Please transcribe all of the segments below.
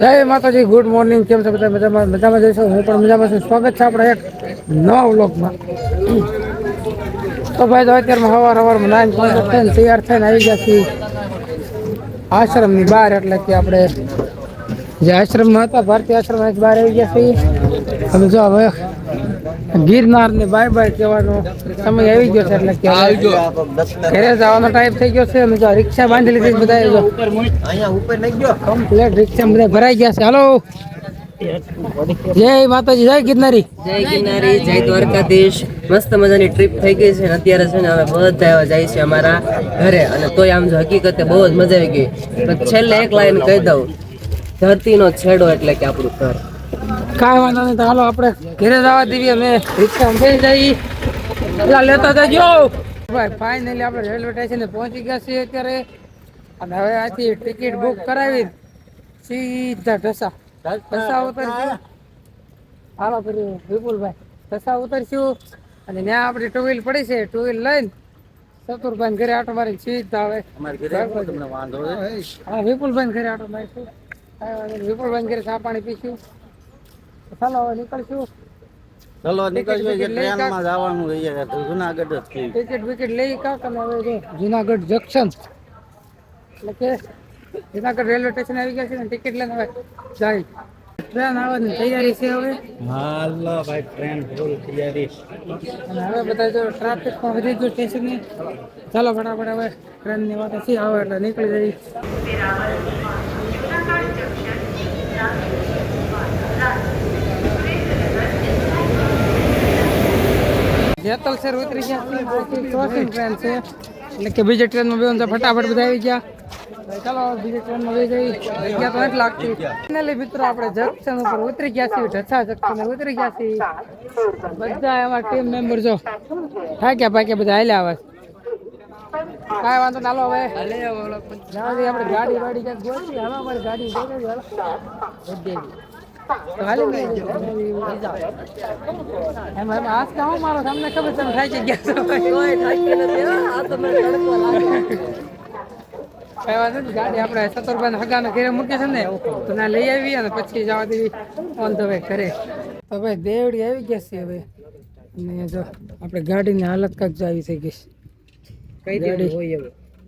જય માતાજી good morning કેમ છો બધા? મજામાં મજામાં જઈશું? હું પણ મજામાં છું. સ્વાગત છે આપણે એક નવા વ્લોગમાં. તો ભાઈ, તો અત્યારમાં સવાર સવારમાં નાઈન પાંચ થઈને તૈયાર થઈને આવી ગયા છીએ આશ્રમની બહાર, એટલે કે આપણે જે આશ્રમમાં હતા, ભારતીય આશ્રમ બહાર આવી ગયા છીએ. અમે જો હવે ગિરનાર ને બાય બાય કહેવાનો સમય આવી ગયો છે એટલે ઘરે જવાનો ટાઈમ થઈ ગયો છે અને જો રિક્ષા બાંધી લીધી બધા અહીંયા ઉપર લઈ ગયો. કમ્પ્લેટ રિક્ષા બધા ભરાઈ ગયા છે. હાલો. જય માતાજી જય ગિરનારી. જય ગિરનારી જય દ્વારકાધીશ. મસ્ત મજાની ટ્રીપ થઈ ગઈ છે અને અત્યારે છે ને અમે બધા એવા જાય છે અમારા ઘરે. અને તોય આમ જો હકીકતે બહુ જ મજા આવી ગઈ. પણ છેલ્લે એક લાઈન કહી દઉં. ધરતીનો છેડો એટલે કે આપણું ઘર. કાંઈ વાંધો નહીં તો હાલો આપણે ઘરે જવા દેવી અમે રિક્ષા થઈ જઈ પેલા લેતા જજો. ભાઈ ફાઇનલી આપણે રેલવે સ્ટેશને પહોંચી ગયા છીએ અત્યારે. અને હવે આથી ટિકિટ બુક કરાવી સીધા ઢસા. ઢસા ઉતરશું. હાલો ફરી વિપુલભાઈ ઢસા ઉતરશું. અને ત્યાં આપણી ટુ વ્હીલ પડી છે. ટુ વ્હીલ લઈને ચતુરભાઈ ઘરે આટો મારી સીધા આવે હા વિપુલભાઈ ઘરે આટો મારીશું. વિપુલભાઈ ઘરે ચા પાણી પીશું. ચાલો હવે નીકળશું. ચલો નીકળશું જે ટિકિટ ટ્રેનમાં જવાનું રહી જાય તો જુનાગઢ જ થઈ ટિકિટ વિકેટ લઈ કાક અને હવે જુનાગઢ જંકશન એટલે કે જુનાગઢ રેલવે સ્ટેશન આવી ગયા છે ને ટિકિટ લઈને હવે જાય. ટ્રેન આવવાની તૈયારી છે હવે. હાલો ભાઈ ટ્રેન ફૂલ તૈયારી. અને હવે બધા જો ટ્રાફિક પણ વધી ગયું સ્ટેશનની ચાલો ફટાફટ હવે ટ્રેનની વાત છે આવે એટલે નીકળી જઈ જેતલસર ઉતરી ગયા. ક્રોસિંગ ટ્રેન છે. એટલે કે બીજી ટ્રેનમાં બેન ફટાફટ બધા આવી ગયા. ચાલો બીજી ટ્રેનમાં બે જઈ જગ્યા તો નથી લાગતી ફાઇનલી મિત્રો આપણે જંકશન ઉપર ઉતરી ગયા છીએ. ઢસા જંકશન ઉતરી ગયા છીએ. બધા એમાં ટીમ મેમ્બર જો. થાક્યા પાક્યા બધા હાલ્યા આવે કાંઈ વાંધો ના હવે. આપણે ગાડી વાડી ક્યાંક ગોઠવી. હાલો અમારી ગાડી ગોઠવી એમ એમ મારો તમને ખબર તમે નથી ગાડી આપણે સતરભાઈ હગાના ઘરે મૂકી છે ને તો ના લઈ આવી અને પછી જવા દેવી ઓન ધ વે ઘરે. તો ભાઈ દેવડી આવી ગયા છે હવે. અને જો આપણે ગાડીની હાલત કાંક આવી થઈ ગઈ છે. કઈ ગાડી.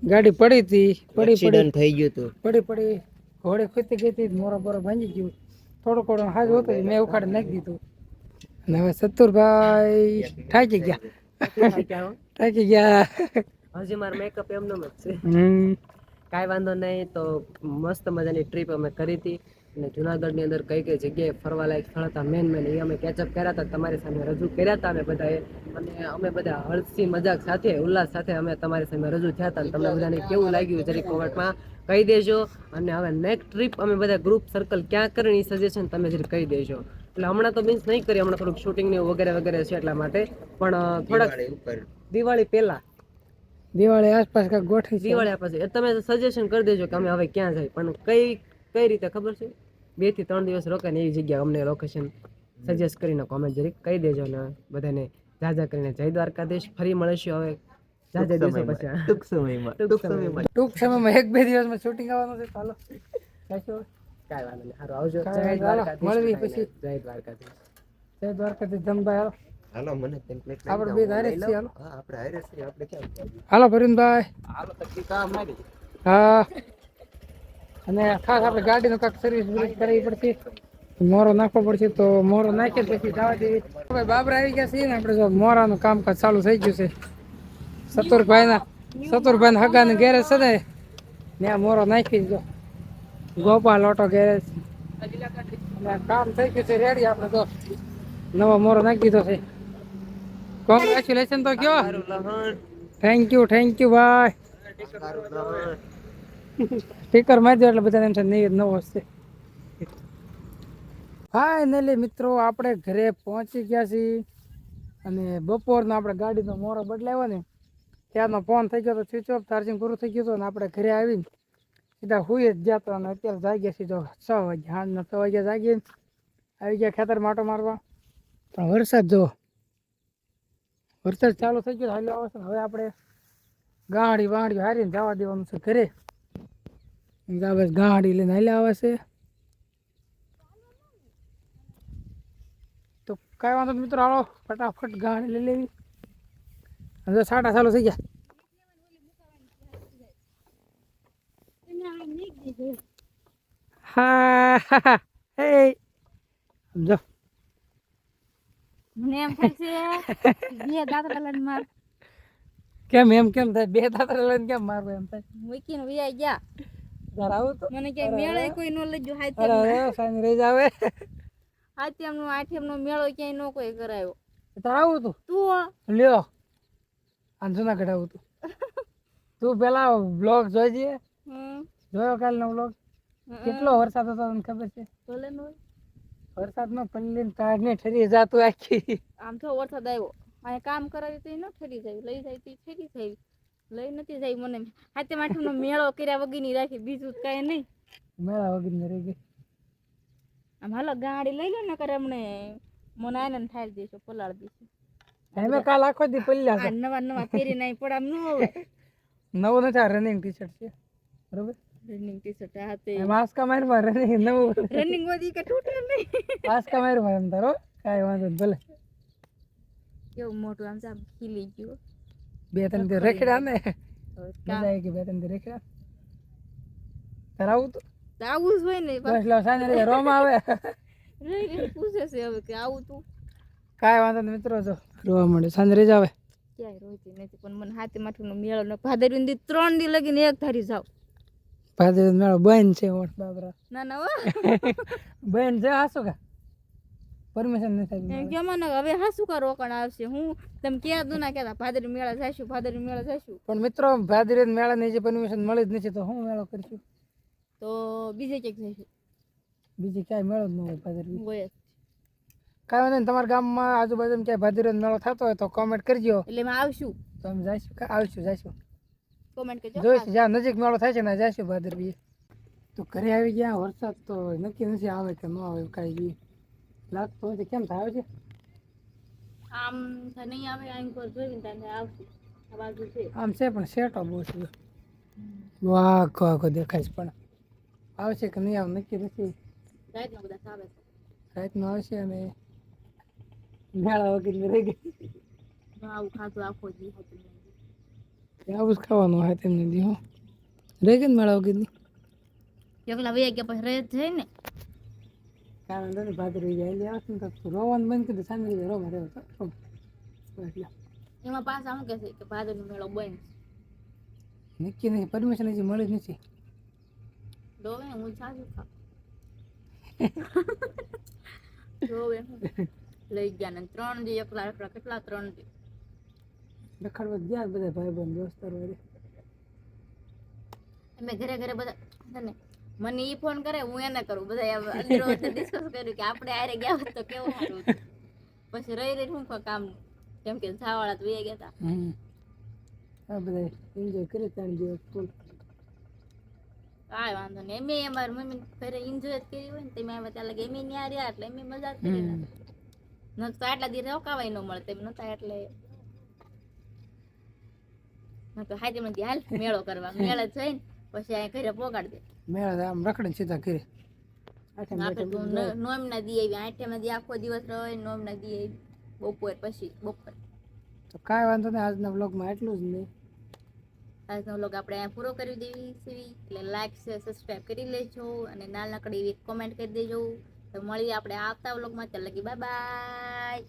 ગાડી પડી હતી પડી પડી થઈ ગયું હતું. પડી પડી ઘોડે ખૂતી ગઈ હતી મોરો બોરો ભાંજી ગયું. થોડું થોડો હાજ હતો મેં ઉખાડી નાખી દીધું. અને હવે સત્તુરભાઈ થાકી ગયા. થાકી ગયા. હજી મારો મેકઅપ એમનો જ છે. કાંઈ વાંધો નહીં તો મસ્ત મજાની ટ્રીપ અમે કરી હતી. અને જુનાગઢની અંદર કઈ કઈ જગ્યાએ ફરવા લાયક સ્થળ હતા? મેન મેન એ અમે કેચઅપ કર્યા હતા તમારી સામે રજૂ કર્યા હતા અમે બધાએ. અને અમે બધા હળસી મજાક સાથે ઉલ્લાસ સાથે અમે તમારી સામે રજૂ થયા હતા. અને તમને બધાને કેવું લાગ્યું? જરી કોમેન્ટમાં કહી દેજો. અને હવે નેક્સ્ટ ટ્રીપ અમે બધા ગ્રુપ સર્કલ ક્યાં કરવાની સજેશન તમે જરી કહી દેજો. એટલે હમણાં તો મીન્સ નહીં કરીએ હમણાં થોડુંક શૂટિંગ ને વગેરે વગેરે છે એટલા માટે. પણ થોડાક દિવાળી પહેલા. દિવાળી આસપાસ કાંઈક ગોઠવી દિવાળી આસપાસ. તમે સજેશન કરી દેજો કે અમે હવે ક્યાં જાય પણ કઈ કઈ રીતે ખબર છે? બેથી ત્રણ દિવસ રોકાય એવી જગ્યા અમને લોકેશન સજેસ્ટ કરીને કોમેન્ટ જરીક કહી દેજો ને બધાને. જાજા કરીને જય દ્વારકાધીશ ફરી મળીશું હવે જાજા દિવસો પછી. ટૂંક સમયમાં ટૂંક સમયમાં. ટૂંક સમયમાં એક બે દિવસમાં શૂટિંગ આવવાનું છે ચાલો. કાંઈ વાંધો નહીં. સારું આવજો. જય વાંધો મળવી પછી. જય દ્વારકાધીશ. જય દ્વારકાથી ધમભાઈ હાલો. હાલો મને ટેમ્પલેટ આપણે બે ધારે જ છીએ હાલો. હા આપણે હારે છીએ. આપણે ક્યાં? હાલો ભરીનભાઈ. હાલો તકલીફ કામ મારી હા. અને ખાસ આપણે ગાડીનું કાંઈક સર્વિસ કરવી પડશે. મોરો નાખવો પડશે તો મોરો નાખે પછી જવા દેવી. હવે બાબરા આવી ગયા છીએ ને આપણે જો મોરાનું કામકાજ ચાલુ થઈ ગયું છે. સતુરભાઈના સતુરભાઈના હગાને ગેરેજ છે ને ત્યાં મોરો નાખી દીધો. ગોપાલ ઓટો ગેરેજ કામ થઈ ગયું છે રેડી. આપણે તો નવો મોરો નાખી દીધો છે. કોંગ્રેચ્યુલેશન તો કયો. થેન્ક યુ થેન્ક યુ ભાઈ સ્ટીકર મારી દો એટલે બધા થાય નહીં નવો હશે ફાઇનલી મિત્રો, આપણે ઘરે પહોંચી ગયા છીએ અને બપોરનો આપણે ગાડીનો મોરો બદલાવ્યો ને ત્યારનો ફોન થઈ ગયો તો સ્વિચ ઓફ ચાર્જિંગ પૂરું થઈ ગયું હતું અને આપણે ઘરે આવીને સીધા હુઈ જ ગયા અને અત્યારે જાગ્યા જો છ વાગ્યા હાંજના છ વાગ્યા જાગીએ આવી ગયા ખેતર માટો મારવા. પણ વરસાદ જો, વરસાદ ચાલુ થઈ ગયો હાલ્યો આવે છે હવે આપણે ગાંડી વાંડી હારીને જવા દેવાનું છે ઘરે. બસ ગાડી લઈને હાલે આવે છે. તો કાંઈ વાંધો મિત્રો હાલો ફટાફટ ગાડી લઈ લેવી. હવે સાડા સાલો થઈ ગયા. હા હે સમજો. કેમ એમ કેમ થાય? બે દાંતડા લઈને કેમ મારવું એમ થાય? મૂકીને વ્યાઈ ગયા. તાર તો. મને ક્યાંય મેળે કોઈ નો લેજો હાથે અરે સાંજ રહી જાવે. હાથે નો આઠેમ નો મેળો ક્યાંય નો કોઈ કરાયો. તાર આવું તું તું લ્યો. આ જુનાગઢ આવું તું? તું પેલા બ્લોગ જોઈજે હમ. જોયો કાલનો બ્લોગ કેટલો વરસાદ હતો તને ખબર છે? ભલે નો વરસાદમાં પલ્લીને તારને ઠરી જાતું આખી. આમ તો વરસાદ આવ્યો. અને કામ કરાવી તો ન ઠરી જાય. લઈ જાય તો ઠરી જાય. લઈ નથી જાય મને. હાથે માઠમનો મેળો કર્યા વગરની રાખી બીજું તો કાંઈ નહીં. મેળા વગર રહી ગઈ. આમ હાલો ગાડી લઈ લો ને કરે અમને. મને આનંદ થાય દેશો પલાળ દેશો. અમે કાલ આખો દી પલ્યા આ નવા નવા પહેરી નાઈ આમ ન હોય. નવો નથી આ રનિંગ ટી શર્ટ છે. બરોબર? રનિંગ ટી શર્ટ હાથે માસ્કા મારમાં રનિંગ નવું. રનિંગ વધી કે તૂટે નહીં. માસ્કા માર એમ તારો કાઈ વાંધો નહીં ભલે. કેવું મોટું આમ સાબ ખીલી ગયું બે ત્રણ દી રેખડા ને. મજા આવી ગઈ બે ત્રણ દી રેખડા. તાર આવું તો? આવું જ હોય ને બસ લો સાંજે રોમ આવે. રહી પૂછે છે હવે કે આવું તું. કાંઈ વાંધો નહીં મિત્રો જો રોવા મળે સાંજે રહી જાવે ક્યાંય રોતી નથી પણ મને હાથે માથું મેળો ન ભાદરવી દી ત્રણ દી લગીને એક ધારી જાવ. ભાદરવી મેળો બંધ છે ઓઠ બાબરા. ના ના બંધ છે હાસુ કા? પરમિશન નથી એમ આપી કે મને હવે હા શું કરો રોકાણ આવશે? હું તમે ક્યાં દુ ના કહેતા ભાદરી મેળા જઈશું ભાદરી મેળા જઈશું પણ મિત્રો ભાદરવી મેળાની જે પરમિશન મળી જ નથી તો હું મેળો કરીશું? તો બીજે ક્યાંક જઈશું? બીજે ક્યાંય મેળો જ ન હોય ભાદરવી હોય. કાંઈ વાંધો નહીં તમારા ગામમાં આજુબાજુમાં ક્યાંય ભાદરી મેળો થતો હોય તો કોમેન્ટ કરજો. એટલે એમાં આવશું. તો અમે જઈશું આવશું જઈશું. કોમેન્ટ કરજો. જોઈશું જ્યાં નજીક મેળો થાય છે ને જઈશું ભાદરવી તો ઘરે આવી ગયા વરસાદ તો નક્કી નથી આવે કે ન આવે કાંઈ લાગતો નથી કેમ થાય? છે આમ નહીં આવે આંખ પર જોઈને તને આવશે. આ બાજુ છે. આમ છે પણ સેટો બહુ છે. વાહ આખો આખો દેખાય છે પણ આવશે કે નહીં આવે નક્કી નથી. રાતના બધા આવે છે. રાતનું આવશે અને મેળા વગર રહી ગઈ. આવું ખાતું આખો દી હતું આવું જ ખાવાનું હોય તેમને દી હો. રહી ગઈ મેળા વગરની? એકલા વૈયા ગયા પછી રહે જાય ને. કારણ તો ભાદરવી જાય એટલે આવશે ને તો રોવાનું બંધ કરી સામે રોવા રહેવું તો. એટલે એમાં પાછા શું કહેશે કે ભાદરનો મેળો બંધ? નક્કી નહીં પરમિશન હજી મળી જ નથી. ડોવે હું સાજુ ખાવ ડોવે લઈ ગયા ને ત્રણ દી એકલા એકલા કેટલા ત્રણ દી? રખડવા ગયા બધા ભાઈ બંધ દોસ્તારો અમે ઘરે ઘરે બધા ને મને ઈ ફોન કરે હું એને કરું. બધા અંદરો ડિસ્કસ કર્યું કે આપણે આરે ગયા હોત તો કેવું સારું પછી રહી રહી શું કામ કેમ કે ઝાવાળા તો ગયા હતા આ બધા એન્જોય કરી ત્રણ દિવસ ફૂલ કાંઈ વાંધો નહીં. એમે અમારી મમ્મી ઘરે એન્જોય જ કરી હોય ને તમે આવ્યા ત્યાં લગે એમે ન્યા રહ્યા એટલે એમે મજા કરી હમ. ન તો આટલા દી રોકાવાય ન મળે તેમ નતા એટલે ન તો હાજે મને હાલ મેળો કરવા. મેળે જઈને પછી અહીંયા ઘરે પોગાડી દે. મેળા આમ રખડીને સીધા કરે આઠમ આપણે બાઠમ તો બધું જાય. નોમ ના દી આવી આઠમ ના આખો દિવસ રહે નોમ ના દી આવી બપોર પછી બપોર. તો કાંઈ વાંધો નહીં આજના બ્લોગમાં એટલું જ નહીં આજનો વ્લોગ આપણે અહીંયા પૂરો કરી દેવી સીવી એટલે લાઈક શેર સબસ્ક્રાઈબ કરી લેજો અને નાનકડી એવી કોમેન્ટ કરી દેજો. તો મળીએ આપણે આવતા વ્લોગમાં ત્યાં લગી બાય બાય